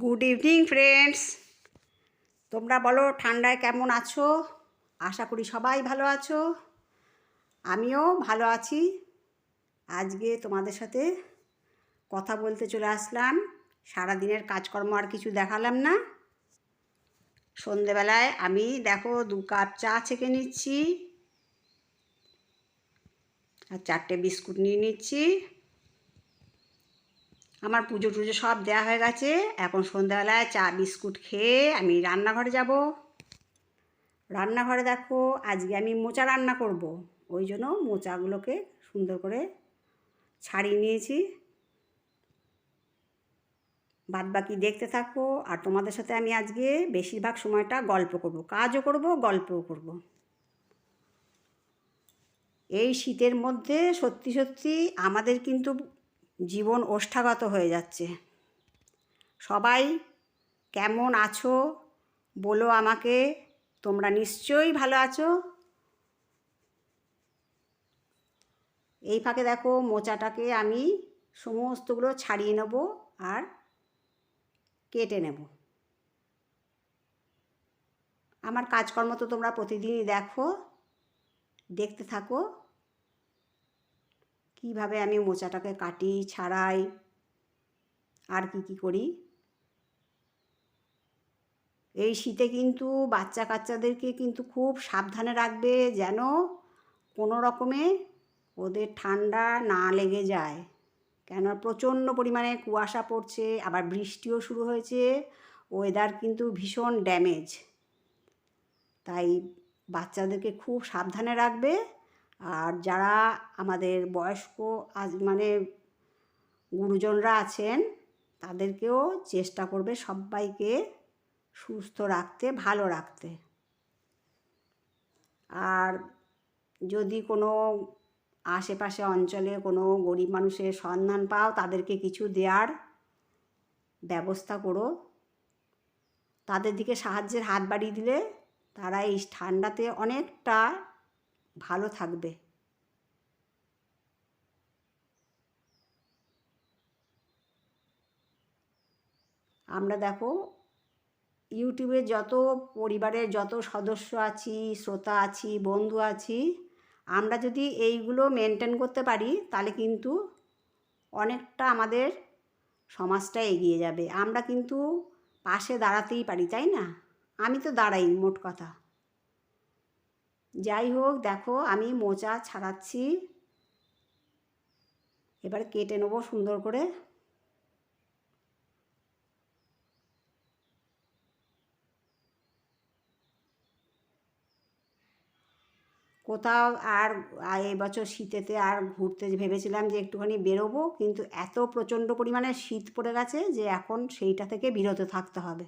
Good evening friends তোমরা বলো, ঠান্ডায় কেমন আছো? আশা করি সবাই ভালো আছো। আমিও ভালো আছি। আজকে তোমাদের সাথে কথা বলতে চলে আসলাম। সারাদিনের কাজকর্ম আর কিছু দেখালাম না। সন্ধেবেলায় আমি, দেখো, দু কাপ চা ছেঁকে নিচ্ছি। আর চারটে বিস্কুট নিয়ে নিচ্ছি। আমার পুজো টুজো সব দেওয়া হয়ে গেছে। এখন সন্ধ্যাবেলায় চা, বিস্কুট খেয়ে আমি রান্নাঘরে যাব। রান্নাঘরে দেখো, আজকে আমি মোচা রান্না করব। ওই জন্য মোচাগুলোকে সুন্দর করে ছাড়িয়ে নিয়েছি। বাদ বাকি দেখতে থাকো, আর তোমাদের সাথে আমি আজকে বেশিরভাগ সময়টা গল্প করব। কাজও করব, গল্পও করব। এই শীতের মধ্যে সত্যি সত্যি আমাদের কিন্তু জীবন ওষ্ঠাগত হয়ে যাচ্ছে। সবাই কেমন আছো? বলো আমাকে। তোমরা নিশ্চয়ই ভালো আছো? এই ফাঁকে দেখো মোচাটাকে আমি সমস্তগুলো ছাড়িয়ে নেব আর কেটে নেব। আমার কাজকর্ম তো তোমরা প্রতিদিনই দেখো, দেখতে থাকো। কীভাবে আমি মোচাটাকে কাটি, ছাড়াই, আর কি কি করি? এই শীতে কিন্তু বাচ্চা কাচ্চাদেরকে কিন্তু খুব সাবধানে রাখবে যেন কোনো রকমে ওদের ঠান্ডা না লেগে যায়। কেন? প্রচণ্ড পরিমাণে কুয়াশা পড়ছে, আবার বৃষ্টিও শুরু হয়েছে ওয়েদার কিন্তু ভীষণ ড্যামেজ তাই বাচ্চাদেরকে খুব সাবধানে রাখবে। আর যারা আমাদের বয়স্ক আজ মানে গুরুজনরা আছেন, তাদেরকেও চেষ্টা করবে সবাইকে সুস্থ রাখতে, ভালো রাখতে। আর যদি কোনো আশেপাশে অঞ্চলে কোনো গরিব মানুষের সন্ধান পাও, তাদেরকে কিছু দেওয়ার ব্যবস্থা করো। তাদের দিকে সাহায্যের হাত বাড়িয়ে দিলে তারা এই ঠান্ডাতে অনেকটা ভালো থাকবে। আমরা দেখো ইউটিউবে যত পরিবারের যত সদস্য আছি, শ্রোতা আছি, বন্ধু আছি, আমরা যদি এইগুলো মেনটেন করতে পারি, তাহলে কিন্তু অনেকটা আমাদের সমাজটা এগিয়ে যাবে। আমরা কিন্তু পাশে দাঁড়াতেই পারি, তাই না? আমি তো দাঁড়াই মোট কথা। যাই হোক দেখো আমি মোচা ছাড়াচ্ছি। এবার কেটে নেব সুন্দর করে। কোথাও আর এবছর শীতেতে আর ঘুরতে ভেবেছিলাম যে একটুখানি বেরোবো, কিন্তু এত প্রচণ্ড পরিমাণে শীত পড়ে গেছে যে এখন সেইটা থেকে বিরত থাকতে হবে।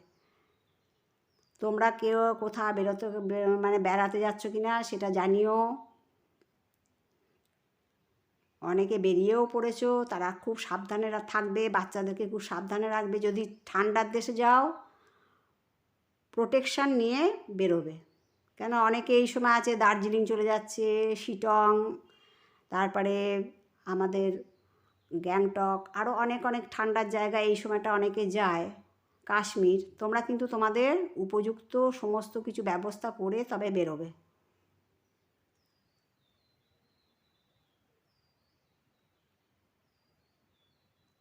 তোমরা কেউ কোথাও বেরোতে মানে বেড়াতে যাচ্ছ কি না সেটা জানিও। অনেকে বেরিয়েও পড়েছো, তারা খুব সাবধানে থাকবে, বাচ্চাদেরকে খুব সাবধানে রাখবে। যদি ঠান্ডার দেশে যাও প্রোটেকশান নিয়ে বেরোবে। কেন? অনেকে এই সময় আছে, দার্জিলিং চলে যাচ্ছে, শিটং, তারপরে আমাদের গ্যাংটক আরও অনেক অনেক ঠান্ডার জায়গা এই সময়টা অনেকে যায়। কাশ্মীর, তোমরা কিন্তু তোমাদের উপযুক্ত সমস্ত কিছু ব্যবস্থা করে তবে বেরোবে।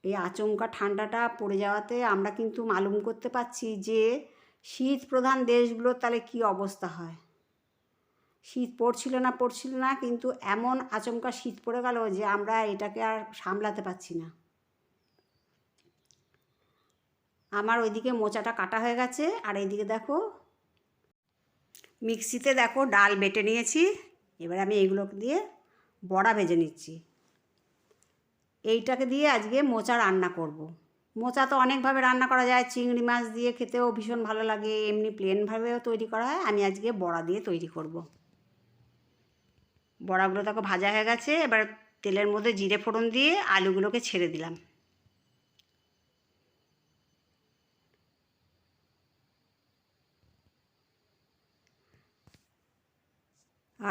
এই আচমকা ঠান্ডাটা পড়ে যাওয়াতে আমরা কিন্তু মালুম করতে পারছি যে শীত প্রধান দেশগুলোর তাহলে কী অবস্থা হয়। শীত পড়ছিল না পড়ছিল না, কিন্তু এমন আচমকা শীত পড়ে গেল যে আমরা এটাকে আর সামলাতে পারছি না। আমার ওইদিকে মোচাটা কাটা হয়ে গেছে, আর এইদিকে দেখো মিক্সিতে দেখো ডাল বেটে নিয়েছি, এবার আমি এইগুলো দিয়ে বড়া ভেজে নিচ্ছি এইটাকে দিয়ে আজকে মোচা রান্না করব। মোচা তো অনেকভাবে রান্না করা যায়, চিংড়ি মাছ দিয়ে খেতেও ভীষণ ভালো লাগে, এমনি প্লেনভাবেও তৈরি করা হয়, আমি আজকে বড়া দিয়ে তৈরি করব। বড়াগুলো দেখো ভাজা হয়ে গেছে, এবার তেলের মধ্যে জিরে ফোড়ন দিয়ে আলুগুলোকে ছেড়ে দিলাম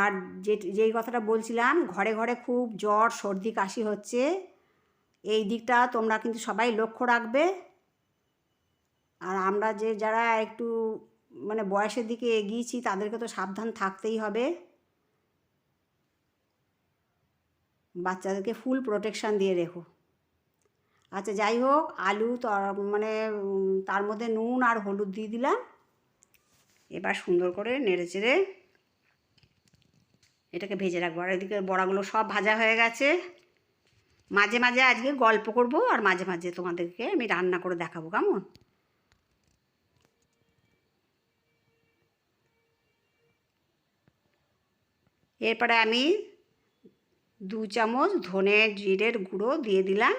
আর যে, যেই কথাটা বলছিলাম, ঘরে ঘরে খুব জ্বর, সর্দি, কাশি হচ্ছে, এই দিকটা তোমরা কিন্তু সবাই লক্ষ্য রাখবে। আর আমরা যে, যারা একটু মানে বয়সের দিকে এগিয়েছি, তাদেরকে তো সাবধান থাকতেই হবে। বাচ্চাদেরকে ফুল প্রোটেকশান দিয়ে রেখো। আচ্ছা যাই হোক, আলু তর মানে তার মধ্যে নুন আর হলুদ দিয়ে দিলাম। এবার সুন্দর করে নেড়ে চেড়ে এটাকে ভেজে রাখব। আর এদিকে বড়াগুলো সব ভাজা হয়ে গেছে। মাঝে মাঝে আজকে গল্প করব আর মাঝে মাঝে তোমাদেরকে আমি রান্না করে দেখাবো, কেমন? এরপরে আমি দু চামচ ধনে জিরের গুঁড়ো দিয়ে দিলাম।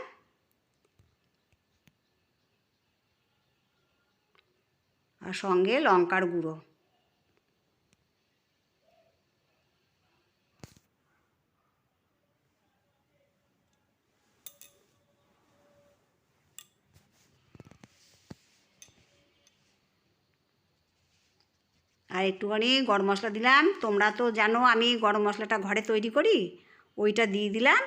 আর সঙ্গে লঙ্কার গুঁড়ো। আর একটুখানি গরম মশলা দিলাম। তোমরা তো জানো আমি গরম মশলাটা ঘরে তৈরি করি, ওইটা দিয়ে দিলাম।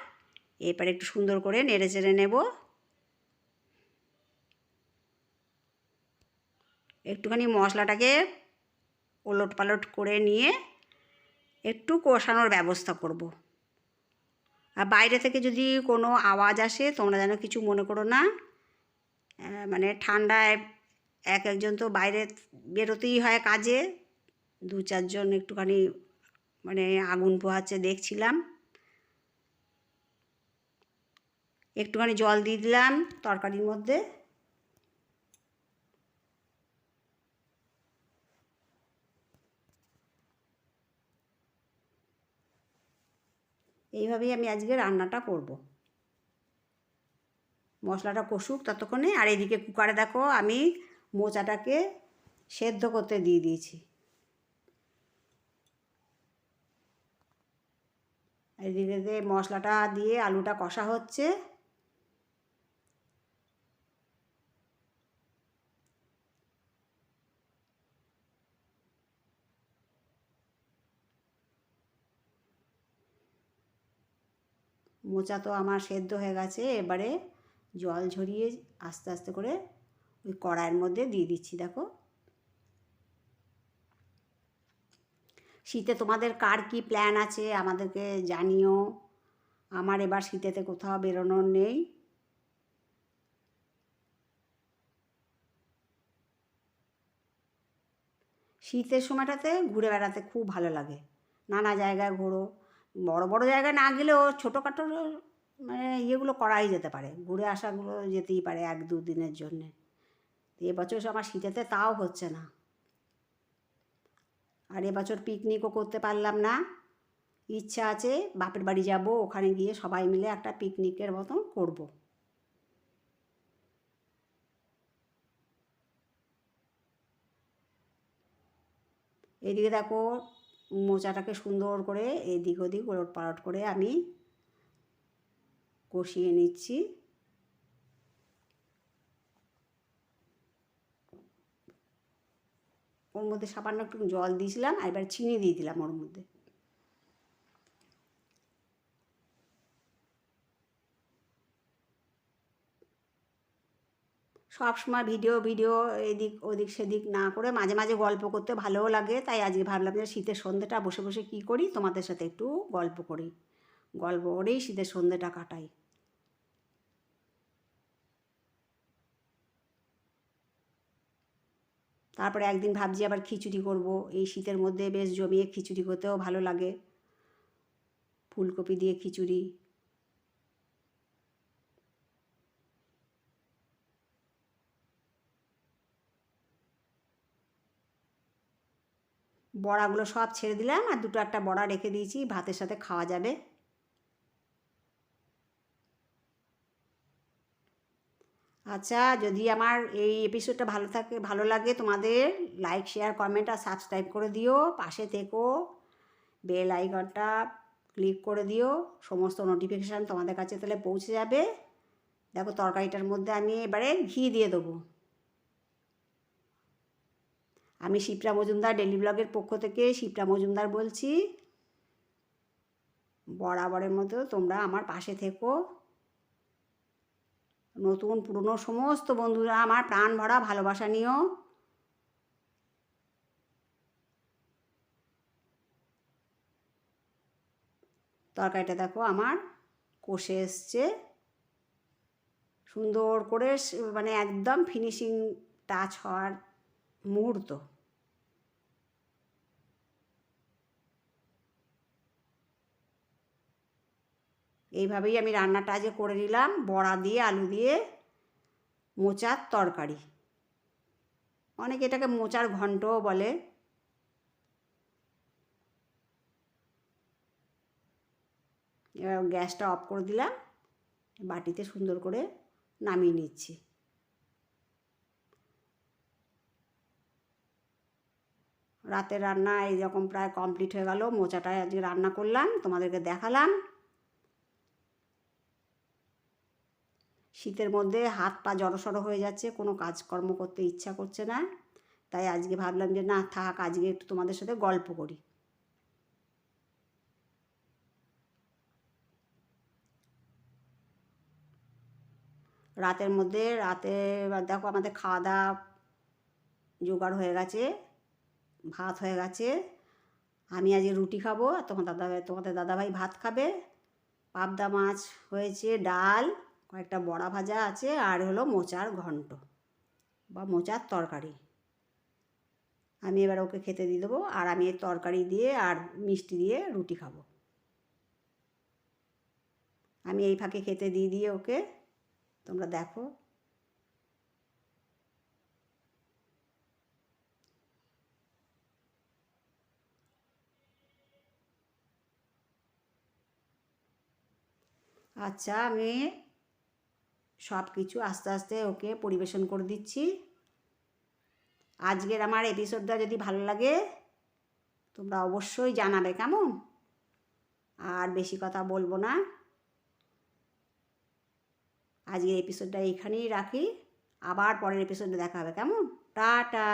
এরপর একটু সুন্দর করে নেড়ে চেড়ে নেব। একটুখানি মশলাটাকে ওলট পালট করে নিয়ে একটু কষানোর ব্যবস্থা করব। আর বাইরে থেকে যদি কোনো আওয়াজ আসে, তোমরা যেন কিছু মনে করো না। মানে ঠান্ডায় এক একজন তো বাইরে বেরোতেই হয় কাজে। দু চারজন একটুখানি মানে আগুন পোহাচ্ছে দেখছিলাম। একটুখানি জল দিয়ে দিলাম তরকারির মধ্যে। এইভাবেই আমি আজকে রান্নাটা করব। মশলাটা কষুক ততক্ষণে। আর এদিকে কুকারে দেখো আমি মোচাটাকে সেদ্ধ করতে দিয়ে দিয়েছি। এদিকে মশলাটা দিয়ে আলুটা কষা হচ্ছে। মোচা তো আমার সেদ্ধ হয়ে গেছে, এবারে জল ঝরিয়ে আস্তে আস্তে করে ওই কড়াইয়ের মধ্যে দিয়ে দিচ্ছি, দেখো। শীতে তোমাদের কার কি প্ল্যান আছে? আমাদেরকে জানিও। আমার এবার শীতেতে কোথাও বেরোনোর নেই। শীতের সময়টাতে ঘুরে বেড়াতে খুব ভালো লাগে। নানা জায়গায় ঘোরো। বড় বড় জায়গায় না গেলেও ছোটোখাটো মানে ইয়েগুলো করাই যেতে পারে। ঘুরে আসাগুলো যেতেই পারে এক দু দিনের জন্যে এবছর আমার শীতেতে তাও হচ্ছে না। আর এবছর পিকনিকও করতে পারলাম না। ইচ্ছা আছে বাপের বাড়ি যাব, ওখানে গিয়ে সবাই মিলে একটা পিকনিকের মতন করব। এদিকে দেখো, মোচাটাকে সুন্দর করে এদিক ওদিক ওলট পালট করে আমি কষিয়ে নিচ্ছি। ওর মধ্যে সামান্য একটু জল দিয়েছিলাম আর এবার চিনি দিয়ে দিলাম ওর মধ্যে। সব সময় ভিডিও ভিডিও, এদিক, ওদিক, সেদিক না করে মাঝে মাঝে গল্প করতে ভালোও লাগে। তাই আজকে ভাবলাম যে শীতের সন্ধ্যেটা বসে বসে কী করি? তোমাদের সাথে একটু গল্প করি। গল্প করেই শীতের সন্ধ্যেটা কাটাই। তারপরে একদিন ভাবছি আবার খিচুড়ি করব। এই শীতের মধ্যে বেশ জমিয়ে খিচুড়ি করতেও ভালো লাগে। ফুলকপি দিয়ে খিচুড়ি। বড়াগুলো সব ছেড়ে দিলাম আর দুটো একটা বড়া রেখে দিয়েছি। ভাতের সাথে খাওয়া যাবে। আচ্ছা যদি আমার এই এপিসোডটা ভালো থাকে, ভালো লাগে, তোমাদের লাইক শেয়ার কমেন্ট আর সাবস্ক্রাইব করে দিও। পাশে থেকো বেল আইকনটা ক্লিক করে দিও। সমস্ত নোটিফিকেশান তোমাদের কাছে তাহলে পৌঁছে যাবে। দেখো, তরকারিটার মধ্যে আমি এবারে ঘি দিয়ে দেবো। আমি শিপ্রা মজুমদার ডেলি ব্লগের পক্ষ থেকে শিপ্রা মজুমদার বলছি। বরাবরের মতো তোমরা আমার পাশে থেকো। নতুন পুরনো সমস্ত বন্ধুরা, আমার প্রাণ ভরা ভালোবাসা নিয়েও তরকারিটা দেখো, আমার কষে এসছে। সুন্দর করে মানে একদম ফিনিশিং টাচ হওয়ার মুহূর্ত। এইভাবেই আমি রান্নাটা আজকে করে নিলাম, বড়া দিয়ে, আলু দিয়ে, মোচার তরকারি। অনেকে এটাকে মোচার ঘন্টও বলে। এবার গ্যাসটা অফ করে দিলাম, বাটিতে সুন্দর করে নামিয়ে নিচ্ছি। রাতের রান্না এইরকম প্রায় কমপ্লিট হয়ে গেল মোচাটায় আজকে রান্না করলাম, তোমাদেরকে দেখালাম। শীতের মধ্যে হাত পা জড়সড় হয়ে যাচ্ছে, কোনো কাজকর্ম করতে ইচ্ছা করছে না। তাই আজকে ভাবলাম যে, না, থাক, আজকে একটু তোমাদের সাথে গল্প করি। রাতের মধ্যে, রাতে দেখো আমাদের খাওয়া দাওয়া জোগাড় হয়ে গেছে, ভাত হয়ে গেছে। আমি আজকে রুটি খাব, আর তোমার দাদা, তোমাদের দাদাভাই ভাত খাবে। পাবদা মাছ হয়েছে, ডাল কয়েকটা বড়া ভাজা আছে আর হলো মোচার ঘন্ট বা মোচার তরকারি। আমি এবার ওকে খেতে দিয়ে দেবো আর আমি এই তরকারি দিয়ে আর মিষ্টি দিয়ে রুটি খাব। আমি এই ফাঁকে খেতে দিয়ে দিয়ে ওকে তোমরা দেখো। আচ্ছা আমি সব কিছু আস্তে আস্তে ওকে পরিবেশন করে দিচ্ছি। আজকের আমার এপিসোডটা যদি ভালো লাগে, তোমরা অবশ্যই জানাবে, কেমন? আর বেশি কথা বলব না। আজকের এপিসোডটা এইখানেই রাখি। আবার পরের এপিসোডে দেখা হবে, কেমন? টাটা!